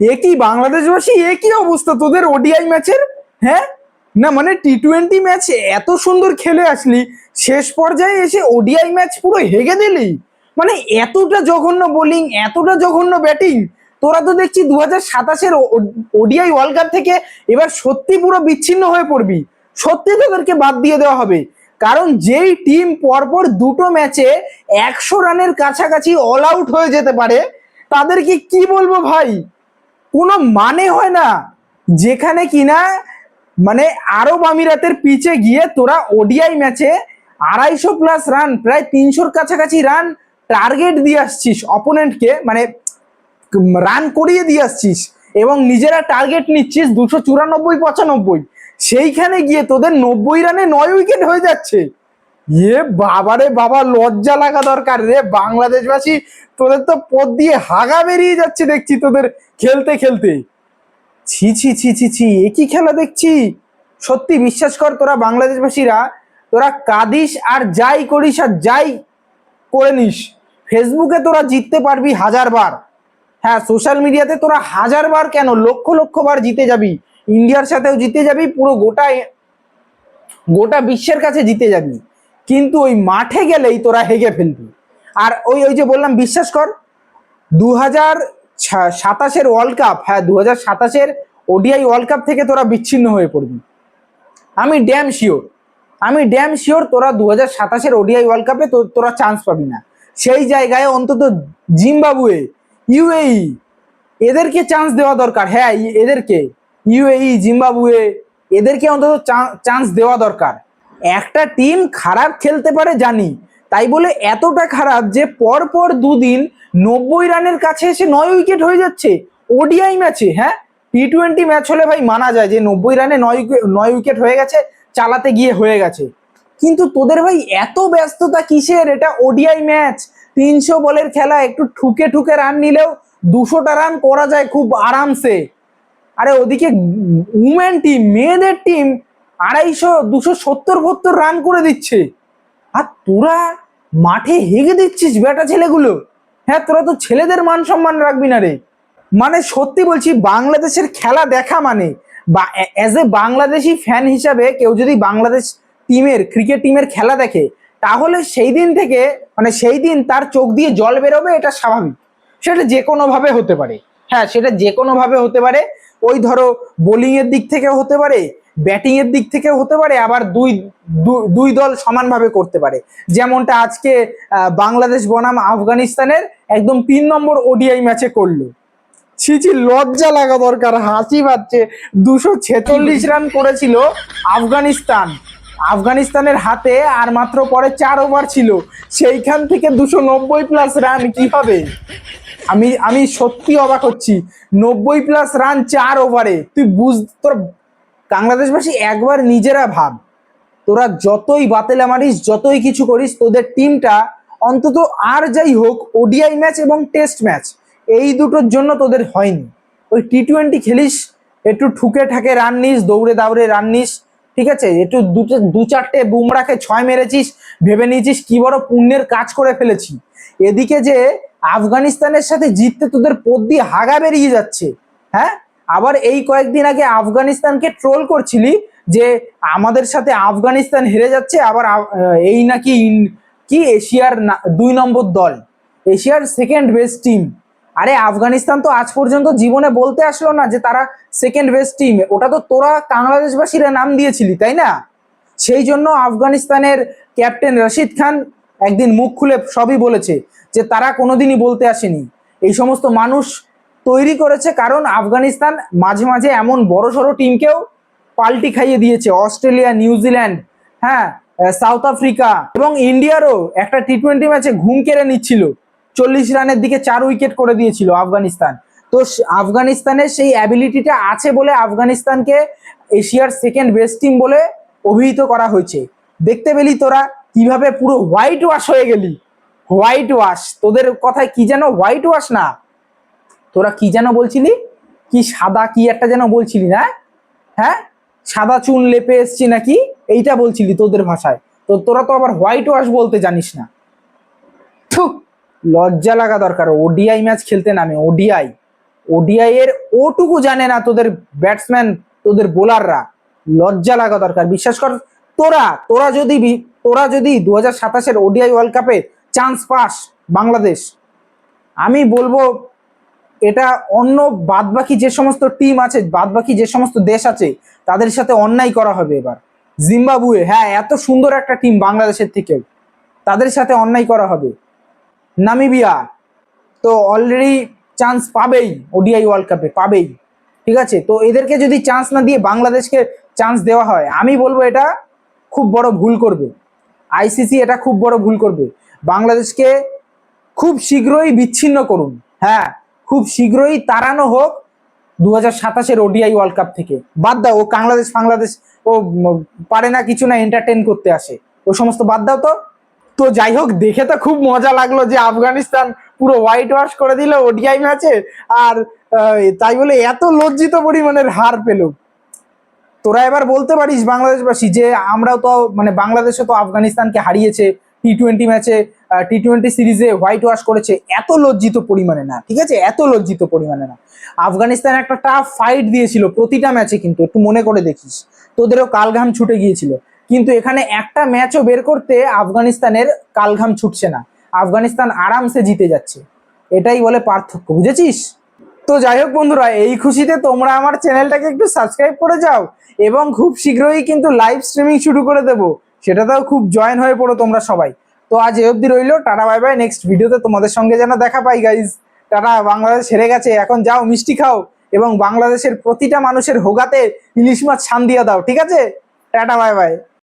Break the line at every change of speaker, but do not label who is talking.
এ কি বাংলাদেশবাসী এ কি অবস্থা, তোদের ওডিআই ম্যাচের হ্যাঁ? না মানে টি টোয়েন্টি ম্যাচ এত সুন্দর খেলে আসলি, শেষ পর্যায়ে এসে ওডিআই ম্যাচ পুরো হেগে দিলি। মানে এতটা জঘন্য বোলিং এতটা জঘন্য ব্যাটিং তোরা তো দেখছি দু হাজার সাতাশের ওডিআই ওয়ার্ল্ড কাপ থেকে এবার সত্যি পুরো বিচ্ছিন্ন হয়ে পড়বি। সত্যি তোদেরকে বাদ দিয়ে দেওয়া হবে। কারণ যেই টিম পরপর দুটো ম্যাচে একশো রানের কাছাকাছি অল আউট হয়ে যেতে পারে, তাদেরকে কি বলব ভাই? কোনো মানে হয় না। যেখানে কিনা মানে আরব আমিরাতের পিচে গিয়ে তোরা ওডিআই ম্যাচে আড়াইশো প্লাস রান প্রায় তিনশোর কাছাকাছি রান টার্গেট দিয়ে আসছিস অপোনেন্টকে মানে রান করিয়ে দিয়ে আসছিস এবং নিজেরা টার্গেট নিচ্ছিস দুশো চুরানব্বই পঁচানব্বই। সেইখানে গিয়ে তোদের নব্বই রানে নয় উইকেট হয়ে যাচ্ছে। এ বাবারে বাবা, লজ্জা লাগা দরকার রে। বাংলাদেশবাসী, তোদের তো পথ দিয়ে হাগা বেরিয়ে যাচ্ছে দেখছি তোদের খেলতে খেলতে। ছি ছি ছি ছি ছি, এ কি খেলা দেখছি? সত্যি বিশ্বাস কর তোরা বাংলাদেশবাসীরা, তোরা কাঁদিস আর যাই করিস আর যাই করে নিস। ফেসবুকে তোরা জিততে পারবি হাজার বার হ্যাঁ সোশ্যাল মিডিয়াতে তোরা হাজার বার কেন? লক্ষ লক্ষ বার জিতে যাবি। ইন্ডিয়ার সাথেও জিতে যাবি, পুরো গোটা গোটা বিশ্বের কাছে জিতে যাবি। কিন্তু ওই মাঠে গেলেই তোরা হেগে ফেলবি। আর ওই ওই যে বললাম, বিশ্বাস কর দু হাজার সাতাশের ওয়ার্ল্ড কাপ হ্যাঁ দু হাজার সাতাশের ওডিআই ওয়ার্ল্ড কাপ থেকে তোরা বিচ্ছিন্ন হয়ে পড়বি। আমি ড্যাম শিওর আমি ড্যাম শিওর তোরা দু হাজার সাতাশের ওডিআই ওয়ার্ল্ড কাপে তোরা চান্স পাবি না। সেই জায়গায় অন্তত জিম্বাবুয়ে ইউএই এদেরকে চান্স দেওয়া দরকার। হ্যাঁ এদেরকে ইউএই জিম্বাবুয়ে, এদেরকে অন্তত চান্স দেওয়া দরকার। একটা টিম খারাপ খেলতে পারে জানি। তাই বলে এতটা খারাপ যে পর পর দুদিন নব্বই রানের কাছে এসে নয় উইকেট হয়ে যাচ্ছে। ওডিআই ম্যাচে হ্যাঁ? টি টোয়েন্টি ম্যাচ হলে ভাই মানা যায় যে নব্বই রানে নয় নয় উইকেট হয়ে গেছে, চালাতে গিয়ে হয়ে গেছে। কিন্তু তোদের ভাই এত ব্যস্ততা কিসের? এটা ওডিআই ম্যাচ তিনশো বলের খেলা, একটু ঠুকে ঠুকে রান নিলেও দুশোটা রান করা যায় খুব আরামসে। আরে ওদিকে উমেন টিম মেয়েদের টিম আড়াইশো, দুশো সত্তর সত্তর রান করে দিচ্ছে। আর তোরা মাঠে হেগে দিচ্ছিস বেটা ছেলেগুলো? হ্যাঁ তোরা তো ছেলেদের মান সম্মান রাখবি না রে। মানে সত্যি বলছি, বাংলাদেশের খেলা দেখা মানে বা অ্যাজ এ বাংলাদেশি ফ্যান হিসাবে কেউ যদি বাংলাদেশ টিমের ক্রিকেট টিমের খেলা দেখে, তাহলে সেই দিন থেকে মানে সেই দিন তার চোখ দিয়ে জল বেরোবে, এটা স্বাভাবিক। সেটা যে কোনোভাবে হতে পারে। হ্যাঁ সেটা যে কোনোভাবে হতে পারে। ওই ধরো বোলিং এর দিক থেকে হতে পারে ব্যাটিং এর দিক থেকে হতে পারে, আবার দুই দুই দল সমানভাবে করতে পারে। যেমনটা আজকে বাংলাদেশ বনাম আফগানিস্তানের একদম তিন নম্বর ওডিআই ম্যাচে করল। ছি ছি, লজ্জা লাগা দরকার, হাসি পাচ্ছে। দুশো ছেচল্লিশ রান করেছিল আফগানিস্তান। আফগানিস্তানের হাতে আর মাত্র পরে চার ওভার ছিল। সেইখান থেকে দুশো নব্বই প্লাস রান কীভাবে আমি আমি সত্যি অবাক হচ্ছি। নব্বই প্লাস রান চার ওভারে তুই বুঝ, তোর বাংলাদেশবাসী একবার নিজেরা ভাব, তোরা যতই বাতেলা মারিস, যতই কিছু করিস, তোদের টিমটা অন্তত আর যাই হোক ওডিআই ম্যাচ এবং টেস্ট ম্যাচ এই দুটোর জন্য তোদের হয়নি। ওই টি টোয়েন্টি খেলিস, একটু ঠুকে ঠাকে রান নিস, দৌড়ে দাউড়ে রান নিস, ঠিক আছে? একটু দু চারটে বুমরাকে ছয় মেরেছিস, ভেবে নিয়েছিস কি বড় পুণ্যের কাজ করে ফেলেছি। এদিকে যে আফগানিস্তানের সাথে জিততে তোদের পদ দিয়ে হাগা বেরিয়ে যাচ্ছে হ্যাঁ? আবার এই কয়েকদিন আগে আফগানিস্তানকে ট্রোল করছিলি যে আমাদের সাথে আফগানিস্তান হেরে যাচ্ছে, আবার এই নাকি কি এশিয়ার দুই নম্বর দল, এশিয়ার সেকেন্ড বেস্ট টিম আরে আফগানিস্তান তো আজ পর্যন্ত জীবনে বলতে আসলো না যে তারা সেকেন্ড বেস্ট টিম ওটা তো তোরা বাংলাদেশবাসীরা নাম দিয়েছিলি, তাই না? সেই জন্য আফগানিস্তানের ক্যাপ্টেন রশিদ খান একদিন মুখ খুলে সবই বলেছে যে তারা কোনোদিনই বলতে আসেনি। এই সমস্ত মানুষ তৈরি করেছে, কারণ আফগানিস্তান মাঝে মাঝে এমন বড় সড়ো টিমকেও পাল্টি খাইয়ে দিয়েছে। অস্ট্রেলিয়া নিউজিল্যান্ড হ্যাঁ সাউথ আফ্রিকা এবং ইন্ডিয়ারও একটা টি টোয়েন্টি ম্যাচে ঘুম কেড়ে নিচ্ছিল। চল্লিশ রানের দিকে চার উইকেট করে দিয়েছিল আফগানিস্তান। তো আফগানিস্তানের সেই অ্যাবিলিটিটা আছে বলে আফগানিস্তানকে এশিয়ার সেকেন্ড বেস্ট টিম বলে অভিহিত করা হয়েছে। দেখতে পেলি তোরা কীভাবে পুরো হোয়াইট ওয়াশ হয়ে গেলি। হোয়াইট ওয়াশ তোদের কথায় কি যেন হোয়াইট ওয়াশ না? তোরা কি যেন বলছিলি? কি সাদা কি একটা যেন বলছিলি না? হ্যাঁ? সাদা চুন লেপে এসছি নাকি? এইটা বলছিলি তোদের ভাষায়। তো তোরা তো আবার হোয়াইট ওয়াশ বলতে জানিস না। লজ্জা লাগা দরকার। ওডিআই ম্যাচ খেলতে নামে ওডিআই ওডিআই এর ওটুকু জানে না তোদের ব্যাটসম্যান তোদের বোলাররা লজ্জা লাগা দরকার। বিশ্বাস কর, তোরা তোরা যদি তোরা যদি দু হাজার সাতাশের ওডিআই ওয়ার্ল্ড কাপে চান্স পাস বাংলাদেশ, আমি বলব এটা অন্য বাদবাকি যে সমস্ত টিম আছে, বাদবাকি যে সমস্ত দেশ আছে, তাদের সাথে অন্যায় করা হবে এবার। জিম্বাবুয়ে হ্যাঁ এত সুন্দর একটা টিম বাংলাদেশের থেকেও। তাদের সাথে অন্যায় করা হবে। নামিবিয়া, তো অলরেডি চান্স পাবেই, ওডিআই ওয়ার্ল্ড কাপে পাবেই। ঠিক আছে? তো এদেরকে যদি চান্স না দিয়ে বাংলাদেশকে চান্স দেওয়া হয়, আমি বলব এটা খুব বড় ভুল করবে। আইসিসি এটা খুব বড় ভুল করবে। বাংলাদেশকে খুব শীঘ্রই বিচ্ছিন্ন করুন। হ্যাঁ খুব শীঘ্রই তাড়ানো হোক দু হাজার সাতাশের ওডিআই ওয়ার্ল্ড কাপ থেকে। বাদ দাও, ও বাংলাদেশ বাংলাদেশ, ও পারে না কিছু না এন্টারটেন করতে আসে। ও সমস্ত বাদ দাও তো। তো যাই হোক, দেখে তো খুব মজা লাগল যে আফগানিস্তান পুরো হোয়াইট ওয়াশ করে দিল ওডিআই ম্যাচে। আর তাই বলে এত লজ্জিত পরিমাণের হার পেল। তোরা এবার বলতে পারিস বাংলাদেশবাসী যে আমরাও তো মানে বাংলাদেশও তো আফগানিস্তানকে হারিয়েছে টি টোয়েন্টি ম্যাচে। টি টোয়েন্টি সিরিজে হোয়াইট ওয়াশ করেছে, এত লজ্জিত পরিমাণে না, ঠিক আছে? এত লজ্জিত পরিমাণে না। আফগানিস্তান একটা টাফ ফাইট দিয়েছিল প্রতিটা ম্যাচে কিন্তু, একটু মনে করে দেখিস। তোদেরও কালঘাম ছুটে গিয়েছিল। কিন্তু এখানে একটা ম্যাচও বের করতে আফগানিস্তানের কালঘাম ছুটছে না। আফগানিস্তান আরামসে জিতে যাচ্ছে। এটাই বলে পার্থক্য, বুঝেছিস? তো যাই হোক বন্ধুরা, এই খুশিতে তোমরা আমার চ্যানেলটাকে একটু সাবস্ক্রাইব করে যাও এবং খুব শীঘ্রই কিন্তু লাইভ স্ট্রিমিং শুরু করে দেবো। সেটাতেও খুব জয়েন হয়ে পড়ো তোমরা সবাই। তো আজ এ অবধি রইল। টাটা বাই বাই নেক্সট ভিডিওতে তোমাদের সঙ্গে যেন দেখা পাই গাইজ টাটা, বাংলাদেশ হেরে গেছে। এখন যাও, মিষ্টি খাও। এবং বাংলাদেশের প্রতিটা মানুষের হোগাতে ইলিশ মাছ ছান দিয়ে দাও, ঠিক আছে? Tata bye bye